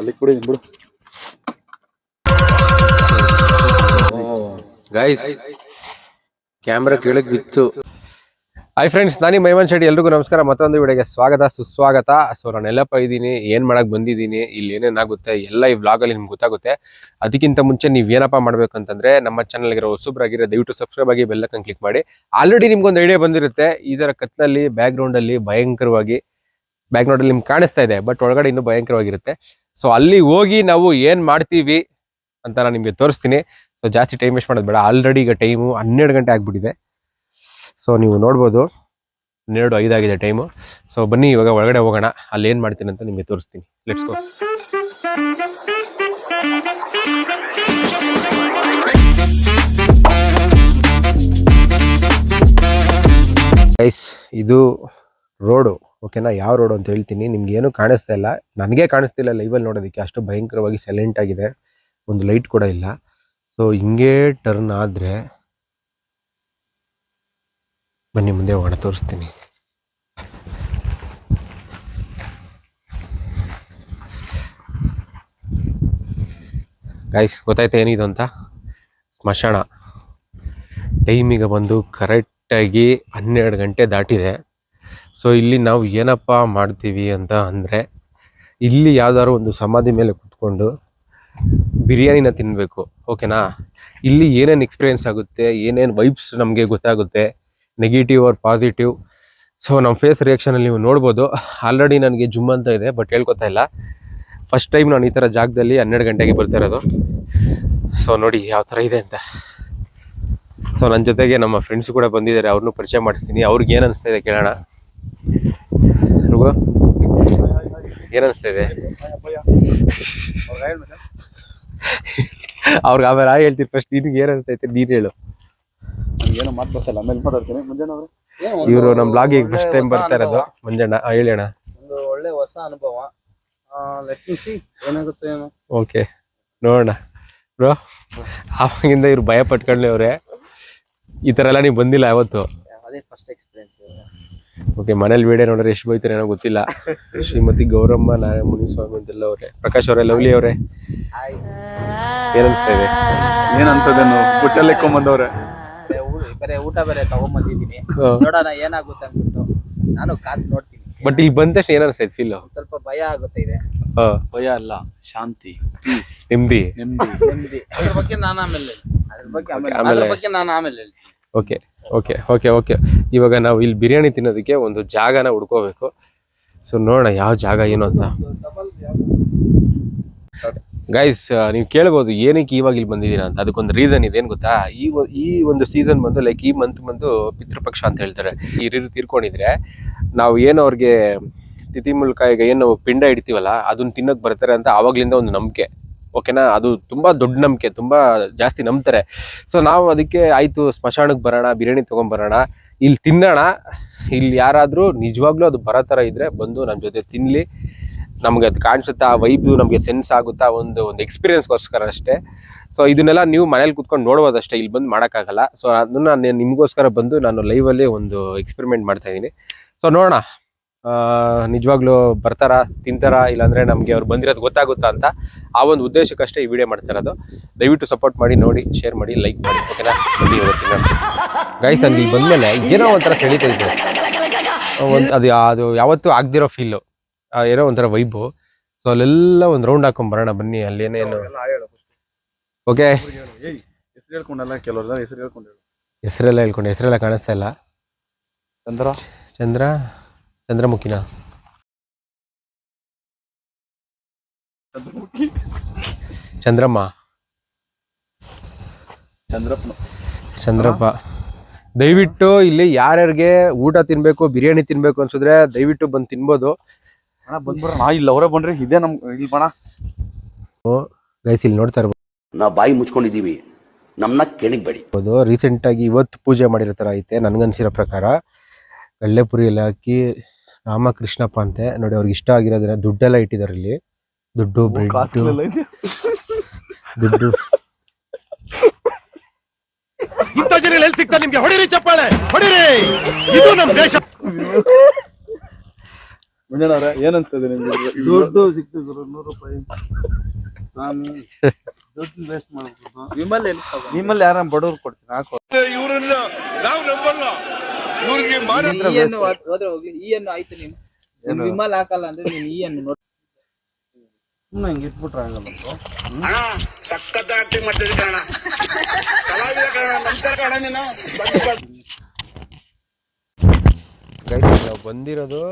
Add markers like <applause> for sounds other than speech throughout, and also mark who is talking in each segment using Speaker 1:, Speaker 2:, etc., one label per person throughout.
Speaker 1: ಅಲ್ಲಿ ಕೊಡಿ ಬಿಡು.
Speaker 2: ಗೈಸ್ ಕ್ಯಾಮ್ರಾ ಕೆಳಗ್ ಬಿತ್ತು. ಹಾಯ್ ಫ್ರೆಂಡ್ಸ್ ನಾನಿ ಮೈಮನ್ ಶೆಟ್ಟಿ. ಎಲ್ರಿಗೂ ನಮಸ್ಕಾರ. ಮತ್ತೊಂದು ವಿಡಿಯೋಗೆ ಸ್ವಾಗತ ಸುಸ್ವಾಗತ. ಸೊ ನಾನು ಎಲ್ಲಪ್ಪ ಇದ್ದೀನಿ ಏನು ಮಾಡೋಕ್ಕೆ ಬಂದಿದ್ದೀನಿ ಇಲ್ಲಿ ಏನೇನಾಗುತ್ತೆ ಎಲ್ಲ ಈ ವ್ಲಾಗಲ್ಲಿ ನಿಮ್ಗೆ ಗೊತ್ತಾಗುತ್ತೆ. ಅದಕ್ಕಿಂತ ಮುಂಚೆ ನೀವು ಏನಪ್ಪ ಮಾಡಬೇಕು ಅಂತಂದ್ರೆ ನಮ್ಮ ಚಾನಲ್ಗಿರೋ ಇರೋ ಹೊಸಬ್ರಾಗಿರೋ ದಯವಿಟ್ಟು ಸಬ್ಸ್ಕ್ರೈಬ್ ಆಗಿ ಬೆಲ್ಲಕ್ಕಂಗೆ ಕ್ಲಿಕ್ ಮಾಡಿ. ಆಲ್ರೆಡಿ ನಿಮ್ಗೊಂದು ಐಡಿಯಾ ಬಂದಿರುತ್ತೆ. ಇದರ ಕತ್ತಲಲ್ಲಿ ಬ್ಯಾಕ್ಗ್ರೌಂಡಲ್ಲಿ ಗ್ರೌಂಡ್ ಅಲ್ಲಿ ಭಯಂಕರವಾಗಿ ಬ್ಯಾಕ್ ನೋಡಲ್ಲಿ ನಿಮ್ಗೆ ಕಾಣಿಸ್ತಾ ಇದೆ ಬಟ್ ಒಳಗಡೆ ಇನ್ನೂ ಭಯಂಕರವಾಗಿರುತ್ತೆ. ಸೊ ಅಲ್ಲಿ ಹೋಗಿ ನಾವು ಏನು ಮಾಡ್ತೀವಿ ಅಂತ ನಾನು ನಿಮಗೆ ತೋರಿಸ್ತೀನಿ. ಸೊ ಜಾಸ್ತಿ ಟೈಮ್ ವೇಸ್ಟ್ ಮಾಡೋದು ಬೇಡ. ಆಲ್ರೆಡಿ ಈಗ ಟೈಮು ಹನ್ನೆರಡು ಗಂಟೆ ಆಗಿಬಿಟ್ಟಿದೆ. ಸೊ ನೀವು ನೋಡ್ಬೋದು. ಹನ್ನೆರಡು ಐದಾಗಿದೆ ಟೈಮು ಸೊ ಬನ್ನಿ, ಇವಾಗ ಒಳಗಡೆ ಹೋಗೋಣ. ಅಲ್ಲಿ ಏನು ಮಾಡ್ತೀನಿ ಅಂತ ನಿಮಗೆ ತೋರಿಸ್ತೀನಿ. ಲೆಟ್ಸ್ ಗೋ ಇದು ರೋಡು. ಓಕೆನಾ? ಯಾವ ರೋಡು ಅಂತ ಹೇಳ್ತೀನಿ. ನಿಮ್ಗೆ ಏನು ಕಾಣಿಸ್ತಾ ಇಲ್ಲ. ನನಗೆ ಕಾಣಿಸ್ತಿಲ್ಲ ಲೈವಲ್ಲಿ ನೋಡೋದಕ್ಕೆ. ಅಷ್ಟು ಭಯಂಕರವಾಗಿ ಸೈಲೆಂಟ್ ಆಗಿದೆ. ಒಂದು ಲೈಟ್ ಕೂಡ ಇಲ್ಲ. ಸೊ ಹಿಂಗೆ ಟರ್ನ್ ಆದರೆ ಬನ್ನಿ, ಮುಂದೆ ಹೋಗೋಣ. ತೋರಿಸ್ತೀನಿ. ಗೈಸ್ ಗೊತ್ತಾಯ್ತು ಏನಿದು ಅಂತ? ಸ್ಮಶಾನ. ಟೈಮಿಗೆ ಬಂದು ಕರೆಕ್ಟಾಗಿ ಹನ್ನೆರಡು ಗಂಟೆ ದಾಟಿದೆ. ಸೊ ಇಲ್ಲಿ ನಾವು ಏನಪ್ಪ ಮಾಡ್ತೀವಿ ಅಂತ ಅಂದರೆ, ಇಲ್ಲಿ ಯಾವ್ದಾದ್ರು ಒಂದು ಸಮಾಧಿ ಮೇಲೆ ಕುತ್ಕೊಂಡು ಬಿರಿಯಾನಿನ ತಿನ್ನಬೇಕು ಓಕೆನಾ ಇಲ್ಲಿ ಏನೇನು ಎಕ್ಸ್ಪೀರಿಯೆನ್ಸ್ ಆಗುತ್ತೆ, ಏನೇನು ವೈಬ್ಸ್ ನಮಗೆ ಗೊತ್ತಾಗುತ್ತೆ ನೆಗೆಟಿವ್ ಆರ್ ಪಾಸಿಟಿವ್ ಸೊ ನಮ್ಮ ಫೇಸ್ ರಿಯಾಕ್ಷನಲ್ಲಿ ನೀವು ನೋಡ್ಬೋದು. ಆಲ್ರೆಡಿ ನನಗೆ ಜುಮ್ ಅಂತ ಇದೆ ಬಟ್ ಹೇಳ್ಕೊತಾ ಇಲ್ಲ. ಫಸ್ಟ್ ಟೈಮ್ ನಾನು ಈ ಥರ ಜಾಗದಲ್ಲಿ ಹನ್ನೆರಡು ಗಂಟೆಗೆ ಬರ್ತಾ ಇರೋದು. ಸೊ ನೋಡಿ ಯಾವ ಥರ ಇದೆ ಅಂತ. ಸೊ ನನ್ನ ಜೊತೆಗೆ ನಮ್ಮ ಫ್ರೆಂಡ್ಸ್ ಕೂಡ ಬಂದಿದ್ದಾರೆ, ಅವ್ರನ್ನೂ ಪರಿಚಯ ಮಾಡಿಸ್ತೀನಿ. ಅವ್ರಿಗೆ ಏನು ಅನಿಸ್ತಾ ಇದೆ ಕೇಳೋಣ. ರುಗು ಏನು ಅನಿಸ್ತಾ ಇದೆ <laughs> ಅವ್ರಿಗೆ ಆಮೇಲೆ ಆ ಹೇಳ್ತೀರಿ ಫಸ್ಟ್ ನಿನ್ಗೆ ಏನ್ ಅನಿಸ್ತೈತೆ ನೀನು ಹೇಳು.
Speaker 1: ಏನೋ ಮಾತು ಬರ್ತಲ್ಲ ಆಮೇಲೆ ಮಾತಾಡ್ತೀನಿ. ಮುಂಜಾನೆ ಅವ್ರೆ?
Speaker 2: ಇವರು ನಮ್ಮ ಬ್ಲಾಗಿಗೆ ಫಸ್ಟ್ ಟೈಮ್ ಬರ್ತಾ ಇರೋದು. ಮುಂಜಾನೆ ಹೇಳೋಣ ಹೇಳಿ ಅಣ್ಣ
Speaker 3: ಒಂದು ಒಳ್ಳೆ ಹೊಸ ಅನುಭವ. ಲೆಟ್ ಮಿ ಸಿ ಏನಾಗುತ್ತೆ ಏನೋ?
Speaker 2: ಓಕೆ ನೋಡೋಣ. ಬ್ರೋ ಆವಾಗಿಂದ ಇವ್ರು ಭಯ ಪಟ್ಕೊಂಡ್ಲೆ ಈ ಥರ ಎಲ್ಲ ನೀವು ಬಂದಿಲ್ಲ ಯಾವತ್ತು.
Speaker 3: ಅದೇ ಫಸ್ಟ್ ಎಕ್ಸ್ಪೀರಿಯನ್ಸ್
Speaker 2: ಓಕೆ ಮನೇಲಿ ವಿಡಿಯೋ ನೋಡ್ರೆ ಎಷ್ಟು ಬೈತಾರೆ ಏನೋ ಗೊತ್ತಿಲ್ಲ. <laughs> ಶ್ರೀಮತಿ ಗೌರಮ್ಮ ನಾರಾಯಣ ಮುನಿಸ್ವಾಮಿ ಅಂತೆಲ್ಲ ಅವರೇ. ಪ್ರಕಾಶ್ ಅವರೇ ಲವ್ಲಿ ಅವರೇ. ಏನ್ ಅನ್ಸ್ತಾ ಇದೆ?
Speaker 1: ಏನ್ ಬುಟ್ಟಲ್ಲಿ ಇಕ್ಕೊಂಬಂದವ್ರೆ
Speaker 3: ಬೇರೆ ಊಟ ಬೇರೆ ತಗೊಂಬಂದಿದ್ದೀನಿ. ನೋಡೋಣ ಏನಾಗುತ್ತೆ ಅಂದ್ಬಿಟ್ಟು. ನಾನು ಕಾತ್ ನೋಡ್ತೀನಿ.
Speaker 2: ಬಟ್ ಇಲ್ಲಿ ಬಂದ ತಕ್ಷಣ ಏನ್ ಅನ್ಸ್ತೈತೆ ಫೀಲ್
Speaker 3: ಸ್ವಲ್ಪ ಭಯ ಆಗುತ್ತೆ ಇದೆ.
Speaker 1: ಭಯ ಅಲ್ಲ ಶಾಂತಿ ಪೀಸ್
Speaker 2: ನೆಮ್ಮದಿ.
Speaker 1: ನೆಮ್ಮದಿ.
Speaker 3: ನೆಮ್ಮದಿ. ಅದ್ರ ಬಗ್ಗೆ ನಾನು ಆಮೇಲೆ. ಅದ್ರ ಬಗ್ಗೆ ಆಮೇಲೆ. ಅದ್ರ ಬಗ್ಗೆ ನಾನು ಆಮೇಲೆ ಹೇಳ್ತೀನಿ.
Speaker 2: Okay okay okay okay. ಇವಾಗ ನಾವು ಇಲ್ಲಿ ಬಿರಿಯಾನಿ ತಿನ್ನೋದಕ್ಕೆ ಒಂದು ಜಾಗನ ಹುಡ್ಕೋಬೇಕು. ಸೊ ನೋಡೋಣ ಯಾವ ಜಾಗ ಏನು ಅಂತ. ಗೈಸ್ ನೀವು ಕೇಳ್ಬೋದು ಏನಕ್ಕೆ ಇವಾಗ ಇಲ್ಲಿ ಬಂದಿದ್ದೀರಾ ಅಂತ. ಅದಕ್ಕೊಂದು ರೀಸನ್ ಇದೆ, ಏನು ಗೊತ್ತಾ? ಈ ಈ ಒಂದು ಸೀಸನ್ ಬಂದು ಲೈಕ್ ಈ ಮಂತ್ ಬಂದು ಪಿತೃಪಕ್ಷ ಅಂತ ಹೇಳ್ತಾರೆ. ಹಿರಿಯರು ತೀರ್ಕೊಂಡಿದ್ರೆ ನಾವು ಏನು ಅವ್ರಿಗೆ ತಿಥಿ ಮೂಲಕ ಈಗ ಏನು ಪಿಂಡ ಇಡ್ತೀವಲ್ಲ ಅದನ್ನ ತಿನ್ನೋಕೆ ಬರ್ತಾರೆ ಅಂತ ಆವಾಗ್ಲಿಂದ ಒಂದು ನಂಬಿಕೆ. ಓಕೆನಾ ಅದು ತುಂಬಾ ದೊಡ್ಡ ನಂಬಿಕೆ, ತುಂಬಾ ಜಾಸ್ತಿ ನಂಬ್ತಾರೆ. ಸೊ ನಾವು ಅದಕ್ಕೆ ಆಯ್ತು ಸ್ಮಶಾನಕ್ಕೆ ಬರೋಣ, ಬಿರಿಯಾನಿ ತಗೊಂಬರೋಣ ಇಲ್ಲಿ ತಿನ್ನೋಣ. ಇಲ್ಲಿ ಯಾರಾದರೂ ನಿಜವಾಗ್ಲೂ ಅದು ಬರೋ ಥರ ಇದ್ರೆ ಬಂದು ನಮ್ಮ ಜೊತೆ ತಿನ್ಲಿ. ನಮ್ಗೆ ಅದು ಕಾಣಿಸುತ್ತಾ, ಆ ವೈಬು ನಮಗೆ ಸೆನ್ಸ್ ಆಗುತ್ತಾ ಒಂದು ಒಂದು ಎಕ್ಸ್ಪೀರಿಯನ್ಸ್ಗೋಸ್ಕರ ಅಷ್ಟೇ. ಸೊ ಇದನ್ನೆಲ್ಲ ನೀವು ಮನೇಲಿ ಕುತ್ಕೊಂಡು ನೋಡ್ಬೋದಷ್ಟೇ ಇಲ್ಲಿ ಬಂದು ಮಾಡೋಕ್ಕಾಗಲ್ಲ. ಸೊ ಅದನ್ನ ನಾನು ನಿಮಗೋಸ್ಕರ ಬಂದು ನಾನು ಲೈವಲ್ಲಿ ಒಂದು ಎಕ್ಸ್ಪೆರಿಮೆಂಟ್ ಮಾಡ್ತಾ ಇದ್ದೀನಿ ಸೊ ನೋಡೋಣ. ನಿಜವಾಗ್ಲೂ ಬರ್ತಾರಾ ತಿಂತಾರಾ ಇಲ್ಲಾಂದ್ರೆ ನಮಗೆ ಅವ್ರು ಬಂದಿರೋದು ಗೊತ್ತಾಗುತ್ತಾ ಅಂತ ಆ ಒಂದು ಉದ್ದೇಶಕ್ಕಷ್ಟೇ ಈ ವಿಡಿಯೋ ಮಾಡ್ತಾ ಇರೋದು. ದಯವಿಟ್ಟು ಸಪೋರ್ಟ್ ಮಾಡಿ ನೋಡಿ ಶೇರ್ ಮಾಡಿ ಲೈಕ್ ಮಾಡಿ ಓಕೆನಾ ಗೈಸ್ ನನಗೆ ಇಲ್ಲಿ ಬಂದಮೇಲೆ ಏನೋ ಒಂಥರ ಸೆಳೀತೈತೆ ಒಂದು ಅದು ಅದು ಯಾವತ್ತೂ ಆಗದಿರೋ ಫೀಲು ಏನೋ ಒಂಥರ ವೈಬು ಸೊ ಅಲ್ಲೆಲ್ಲ ಒಂದು ರೌಂಡ್ ಹಾಕೊಂಡ್ ಬರೋಣ ಬನ್ನಿ ಅಲ್ಲಿ ಏನೇನು. ಓಕೆ
Speaker 1: ಹೆಸರು ಹೇಳ್ಕೊಂಡಲ್ಲ ಕೆಲವ್ರ ಹೆಸರು ಹೇಳ್ಕೊಂಡು ಹೇಳು.
Speaker 2: ಹೆಸರೆಲ್ಲ ಹೇಳ್ಕೊಂಡು ಹೆಸರೆಲ್ಲ ಕಾಣಿಸ್ತಾ ಇಲ್ಲ.
Speaker 1: ಚಂದ್ರ?
Speaker 2: ಚಂದ್ರ? ಚಂದ್ರಮುಖಿನ? ಚಂದ್ರಮ್ಮ?
Speaker 1: ಚಂದ್ರಪ್ಪ.
Speaker 2: ಚಂದ್ರಪ್ಪ. ದಯವಿಟ್ಟು ಇಲ್ಲಿ ಯಾರ್ಯಾರಿಗೆ ಊಟ ತಿನ್ಬೇಕು ಬಿರಿಯಾನಿ ತಿನ್ಬೇಕು ಅನ್ಸಿದ್ರೆ ದಯವಿಟ್ಟು ಬಂದು ತಿನ್ಬೋದು.
Speaker 1: ಅಣ್ಣ ನಾ ಇಲ್ಲ ಅವರೇ ಬಂದ್ರಿ ಇದೇ ನಮ್ ಇಲ್ಲಿ ಬಣ
Speaker 2: ಗೈಸ್ ಇಲ್ಲಿ ನೋಡ್ತಾ
Speaker 4: ನಾವು ಬಾಯಿ ಮುಚ್ಕೊಂಡಿದ್ದೀವಿ. ನಮ್ಮನ್ನ ಕೆಣಗಬೇಡಿ
Speaker 2: ಅದು ರೀಸೆಂಟ್ ಆಗಿ ಇವತ್ತು ಪೂಜೆ ಮಾಡಿರೋ ತರ ಐತೆ ನನ್ಗನ್ಸಿರೋ ಪ್ರಕಾರ. ಕಳ್ಳೆಪುರಿ ಎಲ್ಲ ಹಾಕಿ ರಾಮಕೃಷ್ಣಪ್ಪ ಅಂತೆ. ನೋಡಿ ಅವ್ರಿಗೆ ಇಷ್ಟ ಆಗಿರೋದ್ರೆ ದುಡ್ಡೆಲ್ಲ ಇಟ್ಟಿದ್ದಾರೆ ಇಲ್ಲಿ. ದುಡ್ಡು ಬ್ರೆಡ್ ದುಡ್ಡು.
Speaker 5: ಇಂಥ ಜನ ಎಲ್ಲಿ ಸಿಗ್ತಾರೆ ನಿಮ್ಗೆ? ಹೊಡಿರಿ ಚಪ್ಪಾಳೆ ಹೊಡಿರಿ! ಇದು ನಮ್ಮ ದೇಶ.
Speaker 1: ಮುಂಜಾನೆ ಅವ್ರೆ ಏನ್ ಅನ್ಸ್ತದೆ ನಿಮ್ಗೆ?
Speaker 6: ದುಡ್ಡು ಸಿಕ್ತಿದ್ರು ನೂರು ರೂಪಾಯಿ. ನಾನು ದುಡ್ಡು ವೇಸ್ಟ್ ಮಾಡ್ಬೋದು.
Speaker 3: ನಿಮ್ಮಲ್ಲಿ
Speaker 1: ನಿಮ್ಮಲ್ಲಿ ಯಾರ ಬಡವ್ರು ಕೊಡ್ತೀನಿ ಹಾಕೋ.
Speaker 5: ಇವರನ್ನ ನಾವು ನಂಬಲ್ಲ. ಇವ್ರಿಗೆ
Speaker 3: ಹೋದ್ರೆ ಹೋಗ್ಲಿ ಈ ಹಣ್ಣು ಆಯ್ತು ನೀನು. ನೀನ್ ವಿಮಲ್ ಹಾಕಲ್ಲ ಅಂದ್ರೆ ನೀನ್ ಈ ನೋಡಿ
Speaker 6: ಇಟ್ಬಿಟ್ರೆ ಆಗಲ್ಲ
Speaker 4: ಅಣ್ಣ ಸಖತ್ ಆಕ್ಟಿಂಗ್ ಮಾಡ್ತಿದ್ದೆ ಕಣ ಕಲಾವಿದ ಕಣ ನಮಸ್ಕಾರ ಕಣ ನೀನು.
Speaker 2: ಗೈಸ್ ನಾವು ಬಂದಿರೋದು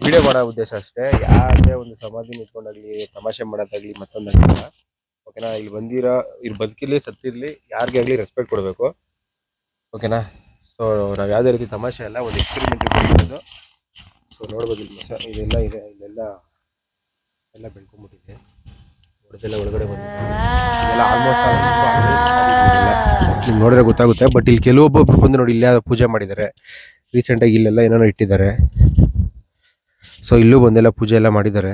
Speaker 2: ವಿಡಿಯೋ ಮಾಡೋ ಉದ್ದೇಶ ಅಷ್ಟೇ. ಯಾವುದೇ ಒಂದು ಸಮಾಧಿ ನಿಂತ್ಕೊಂಡಾಗ್ಲಿ ತಮಾಷೆ ಮಾಡೋದಾಗ್ಲಿ ಮತ್ತೊಂದಾಗ್ಲಿ ಓಕೆನಾ ಇಲ್ಲಿ ಬಂದಿರೋ ಇಲ್ಲಿ ಬದುಕಿರ್ಲಿ ಸತ್ತಿರ್ಲಿ ಯಾರಿಗೆ ಆಗಲಿ ರೆಸ್ಪೆಕ್ಟ್ ಕೊಡಬೇಕು. ಓಕೆನಾ ಸೊ ನಾವು ಯಾವುದೇ ರೀತಿ ತಮಾಷೆ ಅಲ್ಲ, ಒಂದು ಎಕ್ಸ್ಪೆರಿಮೆಂಟ್ ಬಂದಿರೋದು ಸೊ ನೋಡ್ಬೋದು ಇಲ್ಲಿ ಮಸ ಇದೆಲ್ಲ ಇದೆ, ಇಲ್ಲೆಲ್ಲ ಎಲ್ಲ ಬೆಳ್ಕೊಂಡ್ಬಿಟ್ಟಿದೆ ಹೊಡೆದೆಲ್ಲ ಒಳಗಡೆ ಬಂದಿದೆ. ಆಲ್ಮೋಸ್ಟ್ ನೋಡಿದ್ರೆ ಗೊತ್ತಾಗುತ್ತೆ ಬಟ್ ಇಲ್ಲಿ ಕೆಲವೊಬ್ಬೊಬ್ರು ಬಂದು ನೋಡಿ ಇಲ್ಲೇ ಪೂಜೆ ಮಾಡಿದ್ದಾರೆ. ರೀಸೆಂಟಾಗಿ ಇಲ್ಲೆಲ್ಲ ಏನೇನೋ ಇಟ್ಟಿದ್ದಾರೆ. ಸೊ ಇಲ್ಲೂ ಬಂದೆಲ್ಲ ಪೂಜೆ ಎಲ್ಲ ಮಾಡಿದ್ದಾರೆ.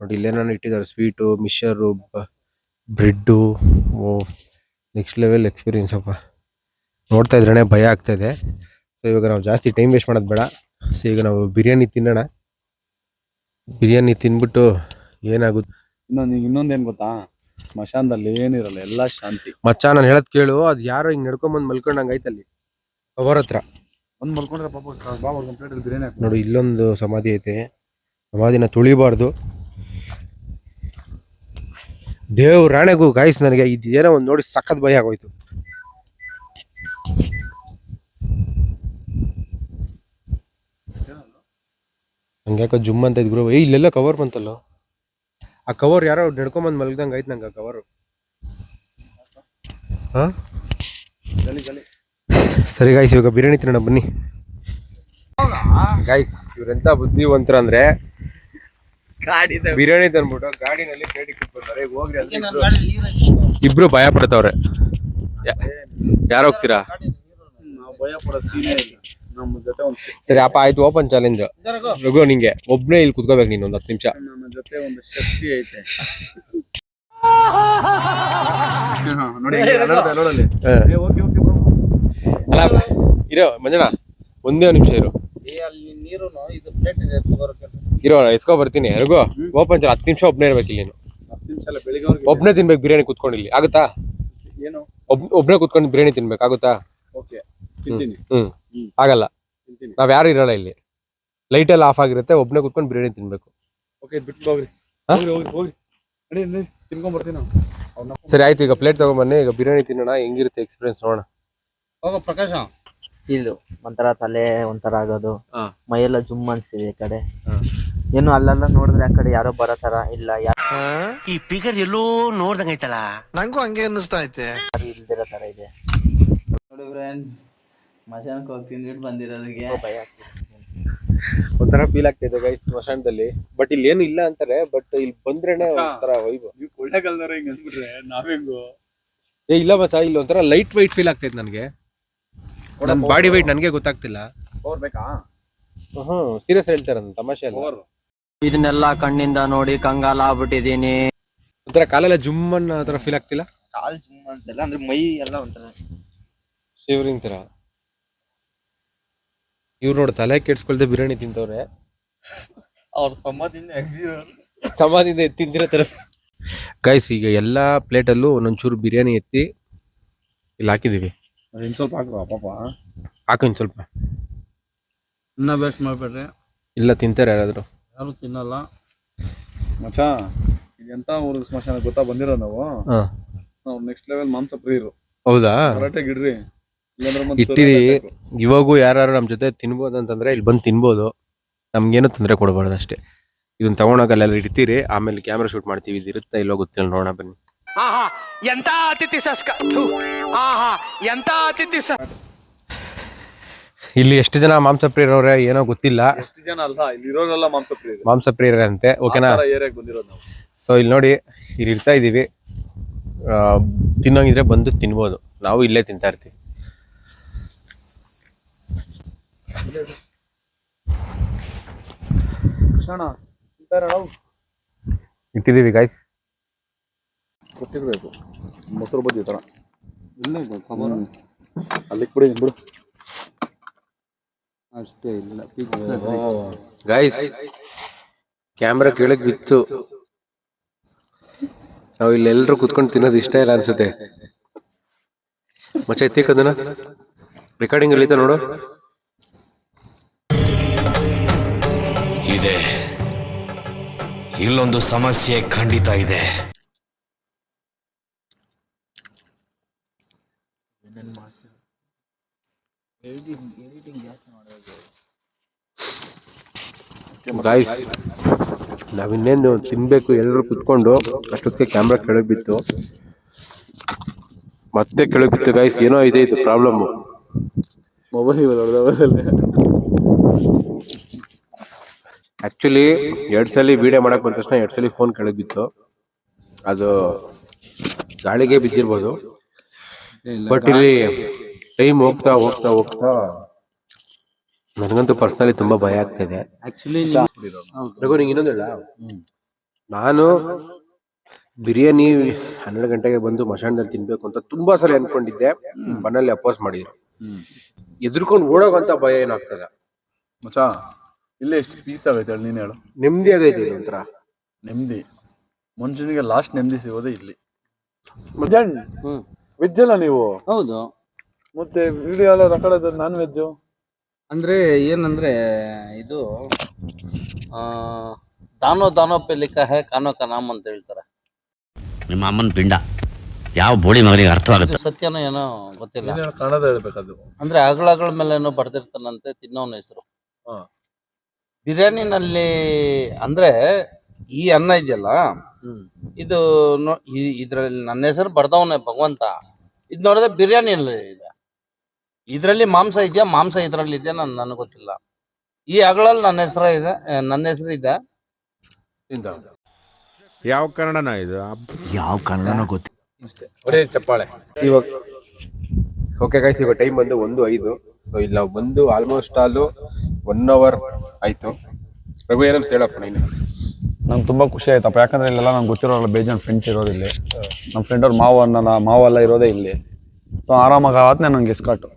Speaker 2: ನೋಡಿ ಇಲ್ಲೇನೋ ಇಟ್ಟಿದ್ದಾರೆ. Sweet mixer bread oh next level experience ಅಪ್ಪ. ನೋಡ್ತಾ ಇದ್ರೇ ಭಯ ಆಗ್ತಾ ಇದೆ ಸೊ ಇವಾಗ ನಾವು ಜಾಸ್ತಿ ಟೈಮ್ ವೇಸ್ಟ್ ಮಾಡೋದು ಬೇಡ. ಸೊ ಈಗ ನಾವು ಬಿರಿಯಾನಿ ತಿನ್ನೋಣ. ಬಿರಿಯಾನಿ ತಿನ್ಬಿಟ್ಟು ಏನಾಗುತ್ತೆ?
Speaker 1: ಇನ್ನೊಂದು ಇನ್ನೊಂದ್ ಏನ್ ಗೊತ್ತಾ? ಸ್ಮಶಾನದಲ್ಲಿ ಏನಿರಲ್ಲ ಎಲ್ಲ ಶಾಂತಿ.
Speaker 2: ಮಚ್ಚ ನಾನು ಹೇಳೋದು ಕೇಳು. ಅದು ಯಾರೋ ಹಿಂಗೆ ನಡ್ಕೊಂಬಂದು ಮಲ್ಕೊಂಡಂಗೆ ಆಯ್ತಲ್ಲಿ? ಅವರ ಹತ್ರ.
Speaker 1: ಒಂದು ಮಲ್ಕೊಂಡ್ರೆ ಪಾಪ ಬಾ ಅವ್ರ ಕಂಪ್ಲೇಂಟ್ ಬಿರಿಯಾನಿ
Speaker 2: ನೋಡಿ ಇಲ್ಲೊಂದು ಸಮಾಧಿ ಐತೆ. ಸಮಾಧಿನ ತುಳಿಬಾರ್ದು. ದೇವ್ ರಾಣೆಗೂ ಗಾಯಿಸ್ ನನಗೆ ಇದೇನೋ ಏನೋ ಒಂದು ನೋಡಿ ಸಖತ್ ಭಯ ಆಗೋಯ್ತು. ಹಂಗೆ ಯಾಕೋ ಜುಮ್ ಅಂತ ಇದ್ ಗುರು. ಏ ಇಲ್ಲೆಲ್ಲ ಕವರ್ ಬಂತಲ್ಲ? ಆ ಕವರ್ ಯಾರೋ ನಡ್ಕೊಂಬಂದು ಮಲಗ್ದಂಗೆ ಆಯ್ತು ನಂಗೆ ಆ ಕವರ್ ಹಾ? ಸರಿ ಗಾಯ್ಸ್ ಇವಾಗ ಬಿರಿಯಾನಿ ತಿನ್ನೋಣ ಬನ್ನಿ. ಗಾಯ್ಸ್ ಇವ್ರೆಂತ ಬುದ್ಧಿವಂತರ ಅಂದ್ರೆ
Speaker 3: ಗಾಡಿ
Speaker 2: ಬಿರಿಯಾನಿ ತಂದ್ಬಿಟ್ಟು ಗಾಡಿನಲ್ಲಿ ಪ್ಲೇಟ್ ಇಟ್ಬಿಡ್ತಾರೆ ಹೋಗ್ರಿ ಅಂತ ಇಬ್ರು- ಭಯ ಪಡ್ತಾವ್ರೆ. ಯಾರು ಹೋಗ್ತೀರಾ?
Speaker 1: ಭಯ ಪಡೋ ಸೀನೇ ಇಲ್ಲ ನಮ್ಮ ಜೊತೆ ಒಂದ್
Speaker 2: ಸರಿ ಅಪ್ಪ ಆಯ್ತು ಓಪನ್ ಚಾಲೆಂಜ್ ರಘು ನಿಂಗೆ ಒಬ್ನೇ ಇಲ್ಲಿ ಕುತ್ಕೋಬೇಕು ನೀನು ಒಂದ್ ಹತ್ತು ನಿಮಿಷ.
Speaker 1: ನಮ್ಮ ಜೊತೆ ಒಂದು ಶಕ್ತಿ ಐತೆ ಹಾ, ನೋಡಿ ನೋಡಲ್ಲಿ, ನೋಡಲ್ಲಿ ಏ, ಓಕೆ ಓಕೆ ಬ್ರೋ
Speaker 2: ಅಲ್ಲ ಇರೋ ಮಂಜಣ್ಣ ಒಂದೇ ನಿಮಿಷ ಇರು.
Speaker 3: ಅಲ್ಲಿ ನೀರು ಇದು ಪ್ಲೇಟ್ ಇದೆ ತಗೋರಕ್ಕೆ
Speaker 2: ಇರೋ ಎಸ್ಕೋ ಬರ್ತೀನಿ. ರಘು ಓಪನ್ ಚಾಲ ಹತ್ತು ನಿಮಿಷ ಒಬ್ನೇ ಇರ್ಬೇಕು ಇಲ್ಲಿ ನೀನು.
Speaker 1: ಹತ್ತು ನಿಮಿಷ ಅಲ್ಲ ಬೆಳಿಗ್ಗೆ
Speaker 2: ಒಬ್ನೇ ತಿನ್ಬೇಕು ಬಿರಿಯಾನಿ ಕುತ್ಕೊಂಡು ಇಲ್ಲಿ. ಆಗುತ್ತಾ?
Speaker 1: ಏನು?
Speaker 2: ಒಬ್ ಒಬ್ನೇ ಕುತ್ಕೊಂಡು ಬಿರಿಯಾನಿ ತಿನ್ಬೇಕು ಆಗುತ್ತಾ?
Speaker 1: ಓಕೆ ತಿಂತೀನಿ.
Speaker 2: ಹ್ಮ್. ಆಗಲ್ಲ. ನಾವ್ ಯಾರು ಇರಲ್ಲ ಇಲ್ಲಿ. ಲೈಟ್ ಎಲ್ಲ ಆಫ್ ಆಗಿರುತ್ತೆ ಒಬ್ನೇ ಕುತ್ಕೊಂಡು ಬಿರಿಯಾನಿ ತಿನ್ಬೇಕು.
Speaker 1: ಓಕೆ ಬಿಟ್ಟು ಹೋಗ್ರಿ.
Speaker 2: ಹಾ?
Speaker 1: ಹೋಗ್ರಿ ಹೋಗ್ರಿ ಹೋಗ್ರಿ. ನಡಿ ನಡಿ ತಿನ್ಕೊಂಡ್ ಬರ್ತೀನಿ ನಾವು. ಅವ್ನ
Speaker 2: ಸರಿ ಆಯ್ತು ಈಗ ಪ್ಲೇಟ್ ತಗೊಂಡ್ಬನ್ನಿ ಈಗ ಬಿರಿಯಾನಿ ತಿನ್ನೋಣ ಹೆಂಗಿರುತ್ತೆ ಎಕ್ಸ್ಪೀರಿಯನ್ಸ್ ನೋಡೋಣ.
Speaker 6: ಹೋಗೋ ಪ್ರಕಾಶ.
Speaker 3: ಇದು ಒಂಥರ ತಲೆ ಒಂಥರ ಆಗೋದು. ಮೈಯೆಲ್ಲ ಜುಮ್ ಅನ್ಸ್ತಿದೆ ಈ ಕಡೆ. ಏನು ಅಲ್ಲೆಲ್ಲ ನೋಡಿದ್ರೆ ಆ ಕಡೆ ಯಾರೋ ಬರೋ ತರ ಇಲ್ಲ ಯಾರು
Speaker 5: ಈ ಫಿಗರ್ ಎಲ್ಲೋ ನೋಡ್ದಂಗೈತಲ್ಲ
Speaker 6: ನಂಗೂ ಹಂಗೆ ಅನ್ನಿಸ್ತಾ ಐತೆ.
Speaker 3: ಇಲ್ದಿರೋ ತರ ಇದೆ. ನೋಡಿ ಫ್ರೆಂಡ್ಸ್ ಮಶಾನಕ್ಕೆ ಹೋಗಿ ತಿಂದ್ಬಿಟ್ಟು ಬಂದಿರೋದಕ್ಕೆ. ಭಯ
Speaker 2: ಒಂಥರ ಫೀಲ್ ಆಗ್ತಿದೆ ಗೈಸ್ ಸ್ಮಶಾನದಲ್ಲಿ. ಬಟ್ ಇಲ್ಲಿ ಏನು ಇಲ್ಲ ಅಂತಾರೆ ಬಟ್ ಇಲ್ಲಿ ಬಂದ್ರೇನೆ ಒಂಥರ ವೈಬ್
Speaker 1: ನೀವು ಕೊಳ್ಳೇಗಾಲದವ್ರ ಹಿಂಗ್ ಅಂದ್ಬಿಟ್ರೆ ನಾವೆಂಗು?
Speaker 2: ಏ ಇಲ್ಲ ಮಚ್ಚ ಇಲ್ಲಿ ಒಂಥರ ಲೈಟ್ ವೈಟ್ ಫೀಲ್ ಆಗ್ತೈತೆ ನನಗೆ. ನಮ್ಮ ಬಾಡಿ ವೈಟ್ ನನಗೆ ಗೊತ್ತಾಗ್ತಿಲ್ಲ.
Speaker 1: ಪವರ್ ಬೇಕಾ?
Speaker 2: ಹ್ಮ್ ಸೀರಿಯಸ್ ಹೇಳ್ತಾರೆ ನನ್ನ ತಮಾಷೆ ಅಲ್ಲ
Speaker 1: ಪವರ್
Speaker 3: ಇದನ್ನೆಲ್ಲ ಕಣ್ಣಿಂದ ನೋಡಿ ಕಂಗಾಲ ಆಗ್ಬಿಟ್ಟಿದೀನಿ
Speaker 2: ಒಂಥರ ಕಾಲೆಲ್ಲ ಜುಮ್ಮನ್ನ ಆ ಫೀಲ್ ಆಗ್ತಿಲ್ಲ?
Speaker 3: ಕಾಲ್ ಜುಮ್ ಅಂತೆಲ್ಲ ಅಂದ್ರೆ ಮೈ ಎಲ್ಲ ಒಂಥರ.
Speaker 2: ಶಿವರಿಂಗ್ ತರ ಇವ್ರು ನೋಡಿ ತಲೆ ಕೆಡ್ಸ್ಕೊಳ್ದೆ ಬಿರಿಯಾನಿ ತಿಂತವ್ರೆ
Speaker 3: ಅವ್ರ ಸಮಾಧಿನ
Speaker 2: ಸಮಾಧಿಯಿಂದ ತಿಂದಿರೋ ತರ ಗೈಸ್ ಈಗ ಎಲ್ಲಾ ಪ್ಲೇಟಲ್ಲೂ ಒಂದೊಂಚೂರು ಬಿರಿಯಾನಿ ಎತ್ತಿ ಇಲ್ಲಿ ಹಾಕಿದೀವಿ.
Speaker 1: ಇನ್ನು ಸ್ವಲ್ಪ ಹಾಕ್ರ ಪಾಪ?
Speaker 2: ಹಾಕು ಸ್ವಲ್ಪ.
Speaker 6: ಇನ್ನ ವೇಸ್ಟ್ ಮಾಡ್ಬೇಡ್ರಿ.
Speaker 2: ಇಲ್ಲ ತಿಂತಾರೆ ಯಾರಾದ್ರು.
Speaker 6: ಯಾರು ತಿನ್ನಲ್ಲ.
Speaker 1: ಮಚ್ಚ ಎಂತ ಊರು ಸ್ಮಶಾನ ಗೊತ್ತಾ ಬಂದಿರೋ ನಾವು?
Speaker 2: ಹಾ.
Speaker 1: ನಾವು ನೆಕ್ಸ್ಟ್ ಲೆವೆಲ್ ಮಾಂಸ ಪ್ರಿಯರು
Speaker 2: ಹೌದಾ?
Speaker 1: ಕರೆಕ್ಟಾಗಿ ಇಡ್ರಿ
Speaker 2: ಇಟ್ಟಿದೀವಿ. ಇವಾಗೂ ಯಾರು ನಮ್ಮ ಜೊತೆ ತಿನ್ಬೋದು ಅಂತಂದ್ರೆ ಇಲ್ಲಿ ಬಂದು ತಿನ್ಬೋದು. ನಮ್ಗೇನು ತೊಂದರೆ ಕೊಡಬಾರ್ದು ಅಷ್ಟೇ. ಇದನ್ನ ತಗೊಂಡಾಗ ಅಲ್ಲೆಲ್ಲ ಇಡ್ತೀರಿ ಆಮೇಲೆ ಕ್ಯಾಮ್ರಾ ಶೂಟ್ ಮಾಡ್ತೀವಿ. ಇದು ಇರುತ್ತಾ ಇಲ್ಲೋ ಗೊತ್ತಿಲ್ಲ ನೋಡೋಣ ಬನ್ನಿ.
Speaker 5: ಆಹಾ ಎಂತ ಅತಿಥಿ ಸಸ್ಕ ಥು. ಆಹಾ ಎಂತ ಅತಿಥಿ ಸ
Speaker 2: ಇಲ್ಲಿ ಎಷ್ಟು ಜನ ಮಾಂಸ ಪ್ರಿಯರವ್ರೆ ಏನೋ ಗೊತ್ತಿಲ್ಲ.
Speaker 1: ಎಷ್ಟು ಜನ ಅಲ್ಲ ಇಲ್ಲಿ ಇರೋರೆಲ್ಲ ಮಾಂಸ ಪ್ರಿಯರು
Speaker 2: ಮಾಂಸ ಪ್ರಿಯರೇ ಅಂತೆ ಓಕೆನಾ
Speaker 1: ಏರಿಯಾಗೆ ಬಂದಿರೋದು ನಾವು.
Speaker 2: ಸೊ ಇಲ್ಲಿ ನೋಡಿ ಇಲ್ಲಿ ಇರ್ತಾ ಇದೀವಿ. ಆ, ತಿನ್ನೋಂಗಿದ್ರೆ ಬಂದು ತಿನ್ಬೋದು. ನಾವು ಇಲ್ಲೇ ತಿಂತಾ ಇರ್ತೀವಿ.
Speaker 1: ಕೃಷ್ಣ
Speaker 2: ಇಟ್ಟಿದೀವಿ ಗಾಯ್ಸ್
Speaker 1: ಕೊಟ್ಟಿರ್ಬೇಕು. ಮೊಸರು ಬಜ್ಜಿ ತರ.
Speaker 6: ಇಲ್ಲ
Speaker 1: ಅಲ್ಲಿಗೆ ಬಿಡಿ ಬಿಡು.
Speaker 6: ಅಷ್ಟೇ ಇಲ್ಲ
Speaker 2: ಗೈಸ್ ಕ್ಯಾಮ್ರಾ ಕೇಳಕ್ ಬಿತ್ತು. ನಾವು ಇಲ್ಲಿ ಎಲ್ಲರೂ ಕುತ್ಕೊಂಡು ತಿನ್ನೋದು ಇಷ್ಟ ಇಲ್ಲ ಅನ್ಸುತ್ತೆ. ಮಚ್ಚ ಎತ್ತಿಕ್ಕದನ್ನ ರೆಕಾರ್ಡಿಂಗ್ ಅಲ್ಲಿ ನೋಡು.
Speaker 7: ಇಲ್ಲೊಂದು ಸಮಸ್ಯೆ ಖಂಡಿತ ಇದೆ.
Speaker 2: ಗಾಯ್ಸ್ ನಾವಿನ್ನೇನು ತಿನ್ಬೇಕು ಎಲ್ಲರೂ ಕುತ್ಕೊಂಡು ಅಷ್ಟೊತ್ತಿಗೆ ಕ್ಯಾಮ್ರಾ ಕೆಳಗೆ ಬಿತ್ತು. ಮತ್ತೆ ಕೆಳಗೆ ಬಿತ್ತು ಗಾಯ್ಸ್ ಏನೋ ಇದೆ ಇದು ಪ್ರಾಬ್ಲಮ್
Speaker 1: ಮೊಬೈಲ್
Speaker 2: ಆಕ್ಚುಲಿ ಎರಡ್ ಸಲ ವಿಡಿಯೋ ಮಾಡಕ್ ಬಂದ ತಕ್ಷಣ ಎರಡ್ ಸಲ ಫೋನ್ ಕೆಳಗ್ ಬಿತ್ತು. ಅದು ಗಾಳಿಗೆ ಬಿದ್ದಿರ್ಬೋದು. ಬಟ್ ಇಲ್ಲಿ ಟೈಮ್ ಹೋಗ್ತಾ ಹೋಗ್ತಾ ಹೋಗ್ತಾ ನನಗಂತೂ ಪರ್ಸನಲಿ ತುಂಬಾ ಭಯ ಆಗ್ತಾ ಇದೆ
Speaker 6: ಆಕ್ಚುಲಿ
Speaker 2: ರಘು ನಿಂಗೆ ಇನ್ನೊಂದು ಹೇಳ? ನಾನು ಬಿರಿಯಾನಿ ಹನ್ನೆರಡು ಗಂಟೆಗೆ ಬಂದು ಮಶಾಣದಲ್ಲಿ ತಿನ್ಬೇಕು ಅಂತ ತುಂಬಾ ಸಲ ಅನ್ಕೊಂಡಿದ್ದೆ. ಮನೇಲಿ ಅಪೋಸ್ ಮಾಡಿದ್ರು. ಎದುರ್ಕೊಂಡು ಓಡೋಗಂತ ಭಯ ಏನಾಗ್ತದ?
Speaker 1: ಇಲ್ಲೇ ಎಷ್ಟು ಪೀಸ್ ಆಗೈತೆ ಹೇಳಿ ನೀನು ಹೇಳು.
Speaker 2: ನೆಮ್ಮದಿ ಆಗೈತೆ ಇಲ್ಲಿ ಒಂಥರ
Speaker 1: ನೆಮ್ಮದಿ. ಮನುಷ್ಯನಿಗೆ ಲಾಸ್ಟ್ ನೆಮ್ಮದಿ ಸಿಗೋದೇ ಇಲ್ಲಿ. ವೆಜ್ ಅಲ್ಲ ನೀವು?
Speaker 6: ಹೌದು.
Speaker 1: ಮತ್ತೆ ವಿಡಿಯೋ ಎಲ್ಲ ರೆಕಾರ್ಡ್ ನಾನ್ ವೆಜ್
Speaker 6: ಅಂದ್ರೆ ಏನಂದ್ರೆ ಇದು ಆ, ದಾನೋ ದಾನೋ ಪೆ ಹೇ ಕಾನೋ ಕಾ ನಾಮ್ ಅಂತ ಹೇಳ್ತಾರೆ.
Speaker 8: ನಿಮ್ಮ ಅಮ್ಮನ ಪಿಂಡ. ಯಾವ ಬೋಡಿ ಮಗನಿಗೆ ಅರ್ಥವಾಗುತ್ತೆ?
Speaker 6: ಇದು ಸತ್ಯನೋ ಏನೋ ಗೊತ್ತಿಲ್ಲ.
Speaker 1: ನೀನು ಹೇಳು ಕನ್ನಡ ಹೇಳ್ಬೇಕದು
Speaker 6: ಅಂದ್ರೆ ಅಗಳಗಳ ಏನೋ ಬರ್ದಿರ್ತಾನಂತೆ ತಿನ್ನೋನ ಹೆಸರು.
Speaker 1: ಹಾ.
Speaker 6: ಬಿರಿಯಾನಿನಲ್ಲಿ ಅಂದ್ರೆ ಈ ಅನ್ನ ಇದೆಯಲ್ಲ? ಇದು ನೋ- ಇದ್ರಲ್ಲಿ ನನ್ನ ಹೆಸರು ಬರ್ದವನೆ ಭಗವಂತ. ಇದು ನೋಡಿದ್ರೆ ಬಿರಿಯಾನಿ ಇದೆ. ಇದರಲ್ಲಿ ಮಾಂಸ ಇದೆಯಾ? ಮಾಂಸ ಇದರಲ್ಲಿ ಇದೆಯಾ ನನ್ ನನಗೆ ಗೊತ್ತಿಲ್ಲ. ಈ ಅಗಳಲ್ಲಿ ನನ್ನ ಹೆಸರು ಇದೆ ಆ, ನನ್ನ ಹೆಸರು ಇದೆ.
Speaker 9: ಯಾವ ಕನ್ನಡನ ಇದು?
Speaker 7: ಯಾವ ಕನ್ನಡನೋ ಗೊತ್ತಿಲ್ಲ
Speaker 2: ಇವಾಗ ಓಕೆ ಗೈಸ್ ಇವಾಗ ಟೈಮ್ ಬಂದು ಒಂದು ಐದು. ಸೊ ಇಲ್ಲ ಬಂದು ಆಲ್ಮೋಸ್ಟ್ ಆಲು ಒನ್ ಅವರ್ ಆಯ್ತು. ರಘು ಏನಂತ ಹೇಳಪ್ಪ ನೀನು?
Speaker 1: ನಂಗೆ ತುಂಬಾ ಖುಷಿ ಆಯ್ತಪ್ಪ. ಯಾಕಂದ್ರೆ ಇಲ್ಲೆಲ್ಲ ನಂಗೆ ಗೊತ್ತಿರೋಲ್ಲ ಬೇಜಾನ್ ಫ್ರೆಂಡ್ಸ್ ಇರೋದಿಲ್ಲ ಇಲ್ಲಿ. ನಮ್ಮ ಫ್ರೆಂಡ್ ಅವ್ರ ಮಾವ ಅನ್ನ ಮಾವ ಎಲ್ಲ ಇರೋದೇ ಇಲ್ಲಿ. ಸೊ ಆರಾಮಾಗಿ ಆವತ್ತೇ ನಂಗೆ ಎಸ್ಕಾಟು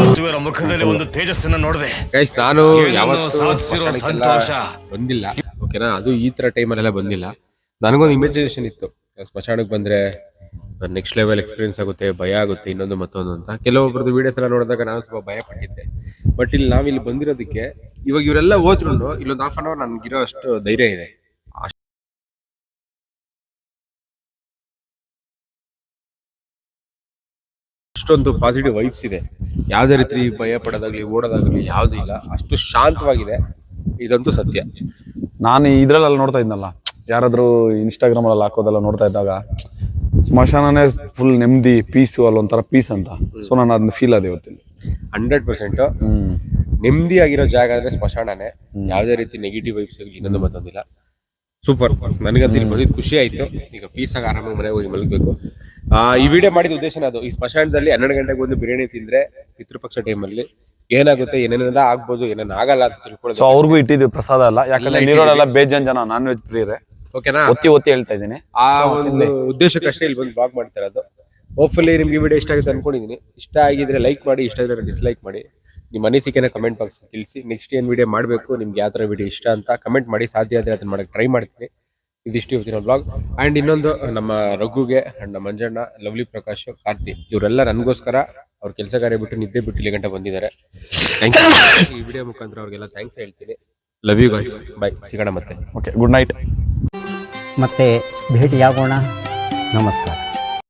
Speaker 7: ವಸ್ತುವಿನ ಮುಖದಲ್ಲಿ ಒಂದು ತೇಜಸ್ಸನ್ನ ನೋಡಿದೆ.
Speaker 2: ಗೈಸ್ ನಾನು ಯಾವತ್ತೂ. ಬಂದಿಲ್ಲ. ಓಕೆನಾ ಅದು ಈ ತರ ಟೈಮಲ್ಲೆಲ್ಲ ಬಂದಿಲ್ಲ. ನನಗೊಂದು ಇಮ್ಯಾಜಿನೇಷನ್ ಇತ್ತು. ಸ್ಮಶಾನಕ್ಕೆ ಬಂದ್ರೆ ನೆಕ್ಸ್ಟ್ ಲೆವೆಲ್ ಎಕ್ಸ್ಪೀರಿಯನ್ಸ್ ಆಗುತ್ತೆ ಭಯ ಆಗುತ್ತೆ ಇನ್ನೊಂದು ಮತ್ತೊಂದು ಅಂತ. ಕೆಲವೊಬ್ಬರದ್ದು ವಿಡಿಯೋಸ್ ಎಲ್ಲ ನೋಡಿದಾಗ ನಾನು ಸ್ವಲ್ಪ ಭಯ ಪಟ್ಟಿದ್ದೆ. ಬಟ್ ಇಲ್ಲಿ ನಾವಿಲ್ಲಿ ಇಲ್ಲಿ ಬಂದಿರೋದಕ್ಕೆ ಇವಾಗ ಇವರೆಲ್ಲ ಹೋದ್ರು ಇಲ್ಲೊಂದು ಹಾಫ್ ಅನ್ ಅವರ್ ನನ್ಗಿರೋ ಅಷ್ಟು ಧೈರ್ಯ ಇದೆ. ಅಷ್ಟೊಂದು ಪಾಸಿಟಿವ್ ವೈಬ್ಸ್ ಇದೆ. ಯಾವುದೇ ರೀತಿ ಭಯ ಪಡೋದಾಗ್ಲಿ ಓಡೋದಾಗ್ಲಿ ಯಾವುದೂ ಇಲ್ಲ. ಅಷ್ಟು ಶಾಂತವಾಗಿದೆ. ಇದಂತೂ ಸತ್ಯ.
Speaker 1: ನಾನು ಇದ್ರಲ್ಲೆಲ್ಲ ನೋಡ್ತಾ ಇದ್ನಲ್ಲ ಯಾರಾದ್ರೂ ಇನ್ಸ್ಟಾಗ್ರಾಮಲ್ಲಿ ಹಾಕೋದೆಲ್ಲ ನೋಡ್ತಾ ಇದ್ದಾಗ ಸ್ಮಶಾನನೇ ಫುಲ್ ನೆಮ್ಮದಿ ಪೀಸು ಅಲ್ಲೊಂಥರ ಪೀಸ್ ಅಂತ. ಸೊ ನಾನು ಅದನ್ನ ಫೀಲ್ ಆದ ಇವತ್ತಿಲ್ಲಿ.
Speaker 2: ಹಂಡ್ರೆಡ್ ಪರ್ಸೆಂಟ್
Speaker 1: ನೆಮ್ಮದಿ
Speaker 2: ಆಗಿರೋ ಜಾಗ ಅಂದ್ರೆ ಸ್ಮಶಾನನೇ. ಯಾವುದೇ ರೀತಿ ನೆಗೆಟಿವ್ ವೈಬ್ಸ್ ಆಗಲಿ ಇನ್ನೊಂದು ಮತ್ತೊಂದಿಲ್ಲ ಸೂಪರ್ ನನಗಂತೂ ಇಲ್ಲಿ ಬಂದಿದ್ದು ಖುಷಿ ಆಯ್ತು. ಈಗ ಪೀಸ್ ಆಗಿ ಆರಾಮಾಗಿ ಮನೆಗೆ ಹೋಗಿ ಮಲಗಬೇಕು. ಈ ವಿಡಿಯೋ ಮಾಡಿದ ಉದ್ದೇಶನ ಅದು? ಈ ಸ್ಮಶಾನದಲ್ಲಿ ಹನ್ನೆರಡು ಗಂಟೆಗೆ ಒಂದು ಬಿರಿಯಾನಿ ತಿಂದ್ರೆ ಪಿತೃಪಕ್ಷ ಟೈಮಲ್ಲಿ ಏನಾಗುತ್ತೆ ಏನೇನೆಲ್ಲ ಆಗ್ಬೋದು ಏನೇನು ಆಗಲ್ಲ ಅಂತ
Speaker 1: ಸೊ
Speaker 2: ತಿಳ್ಕೊಳ್ಳೋದು
Speaker 1: ಅವ್ರಿಗೂ ಇಟ್ಟಿದ್ವಿ ಪ್ರಸಾದ ಅಲ್ಲ ಯಾಕಂದ್ರೆ ನೀರೋಳೆಲ್ಲ ಬೇಜಾನ್ ಜನ ನಾನ್ ವೆಜ್ ಪ್ರಿಯರೇ.
Speaker 2: ಓಕೆನಾ
Speaker 1: ಒತ್ತಿ ಒತ್ತಿ ಹೇಳ್ತಾ ಇದ್ದೀನಿ.
Speaker 2: ಆ ಒಂದು ಉದ್ದೇಶಕ್ಕಷ್ಟೇ ಇಲ್ಲಿ ಬಂದು ಬ್ಲಾಗ್ ಮಾಡ್ತಾ ಇರೋದು. ಹೋಪ್ಫುಲಿ ನಿಮ್ಗೆ ವಿಡಿಯೋ ಇಷ್ಟ ಆಗುತ್ತೆ ಅನ್ಕೊಂಡಿದೀನಿ. ಇಷ್ಟ ಆಗಿದ್ರೆ ಲೈಕ್ ಮಾಡಿ ಇಷ್ಟ ಆಗಿದ್ರೆ ಡಿಸ್ಲೈಕ್ ಮಾಡಿ. ನಿಮ್ಮ ಅನಿಸಿಕೆನ ಕಮೆಂಟ್ ಬಾಕ್ಸ್ ತಿಳಿಸಿ. ನೆಕ್ಸ್ಟ್ ಏನು ವಿಡಿಯೋ ಮಾಡಬೇಕು ನಿಮ್ಗೆ ಯಾವ ಥರ ವಿಡಿಯೋ ಇಷ್ಟ ಅಂತ ಕಮೆಂಟ್ ಮಾಡಿ. ಸಾಧ್ಯ ಆದರೆ ಅದನ್ನ ಮಾಡಕ್ಕೆ ಟ್ರೈ ಮಾಡ್ತೀನಿ. ಇದಿಷ್ಟು ಇವತ್ತಿನ ಬ್ಲಾಗ್ ಆ್ಯಂಡ್ ಇನ್ನೊಂದು ನಮ್ಮ ರಘುಗೆ ಅಂಡ್ ನಮ್ಮ ಮಂಜಣ್ಣ ಲವ್ಲಿ ಪ್ರಕಾಶ್ ಕಾರ್ತಿ ಇವರೆಲ್ಲ ನನಗೋಸ್ಕರ ಅವ್ರ ಕೆಲಸ ಕಾರ್ಯ ಬಿಟ್ಟು ನಿದ್ದೆ ಬಿಟ್ಟು ಇಲ್ಲಿ ಗಂಟೆ ಬಂದಿದ್ದಾರೆ. ಥ್ಯಾಂಕ್ ಯು ಈ ವಿಡಿಯೋ ಮುಖಾಂತರ ಅವ್ರಿಗೆಲ್ಲ ಥ್ಯಾಂಕ್ಸ್ ಹೇಳ್ತೀನಿ. ಲವ್ ಯು ಗಾಯ್ಸ್ ಬೈ ಸಿಗೋಣ ಮತ್ತೆ
Speaker 1: ಓಕೆ ಗುಡ್ ನೈಟ್
Speaker 8: ಮತ್ತೆ ಭೇಟಿಯಾಗೋಣ. ನಮಸ್ಕಾರ.